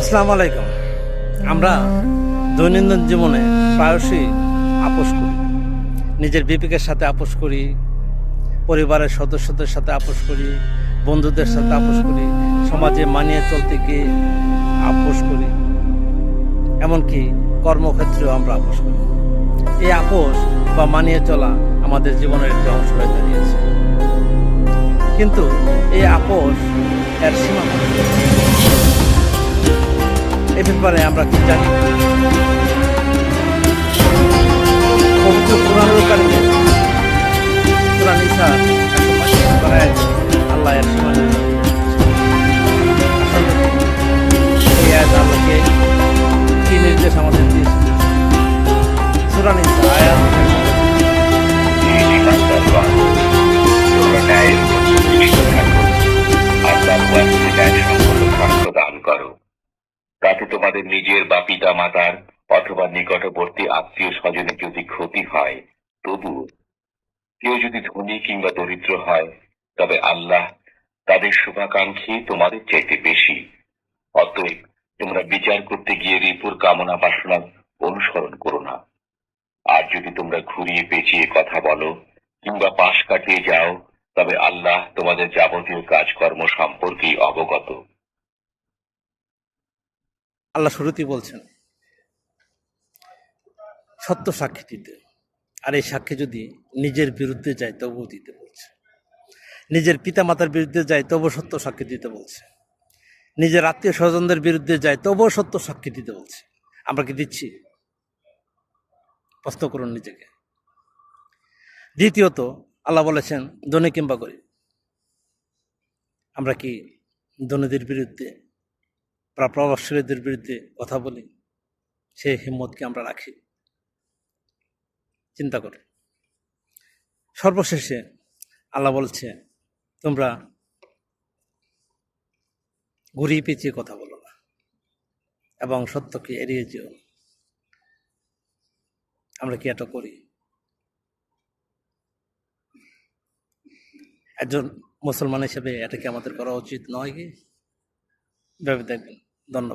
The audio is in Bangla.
আসসালামু আলাইকুম। আমরা দৈনন্দিন জীবনে প্রায়শই আপোষ করি। নিজের বিবেকের সাথে আপোষ করি, পরিবারের সদস্যদের সাথে আপোষ করি, বন্ধুদের সাথে আপোষ করি, সমাজে মানিয়ে চলতে গিয়ে আপোষ করি, এমনকি কর্মক্ষেত্রেও আমরা আপোষ করি। এই আপোষ বা মানিয়ে চলা আমাদের জীবনের একটি অংশ হয়ে দাঁড়িয়েছে। কিন্তু এই আপোষ এর সীমা ব্যাপারে আমরা কি জানি? পবিত্র কোরআনুল কারিমে তাতে তোমাদের নিজের বা পিতা মাতার অথবা নিকটবর্তী আত্মীয় স্বজনের যদি ক্ষতি হয়, তবু কেউ যদি ধনী কিংবা দরিদ্র হয়, তবে আল্লাহ তাদের শুভাকাঙ্ক্ষী তোমাদের চাইতে বেশি। অতএব তোমরা বিচার করতে গিয়ে রিপুর কামনা বাসনা অনুসরণ করো না। আর যদি তোমরা ঘুরিয়ে পেঁচিয়ে কথা বলো কিংবা পাশ কাটিয়ে যাও, তবে আল্লাহ তোমাদের যাবতীয় কাজকর্ম সম্পর্কেই অবগত। আল্লাহ শুরুতেই বলছেন, সত্য সাক্ষী দিতে। আর এই সাক্ষী যদি নিজের বিরুদ্ধে যায়, তবুও দিতে বলছে। নিজের পিতামাতার বিরুদ্ধে যায়, তবুও সত্য সাক্ষী দিতে বলছে। নিজের আত্মীয় স্বজনদের বিরুদ্ধে যায়, তবুও সত্য সাক্ষী দিতে বলছে। আমরা কি দিচ্ছি? প্রশ্ন করুন নিজেকে। দ্বিতীয়ত, আল্লাহ বলেছেন, ধনী কিংবা গরিব। আমরা কি ধনীদের বিরুদ্ধে প্রভাবশালীদের বিরুদ্ধে কথা বলি সেই হিম্মতকে আমরা রাখি। চিন্তা করো। সর্বশেষে আল্লাহ বলছে, তোমরা ঘুরিয়ে পেঁচিয়ে কথা বলো না এবং সত্যকে এড়িয়ে যেও। আমরা কি এটা করি? একজন মুসলমান হিসেবে এটা কি আমাদের করা উচিত নয় কি? ভেবে দেখবেন। ধন্যবাদ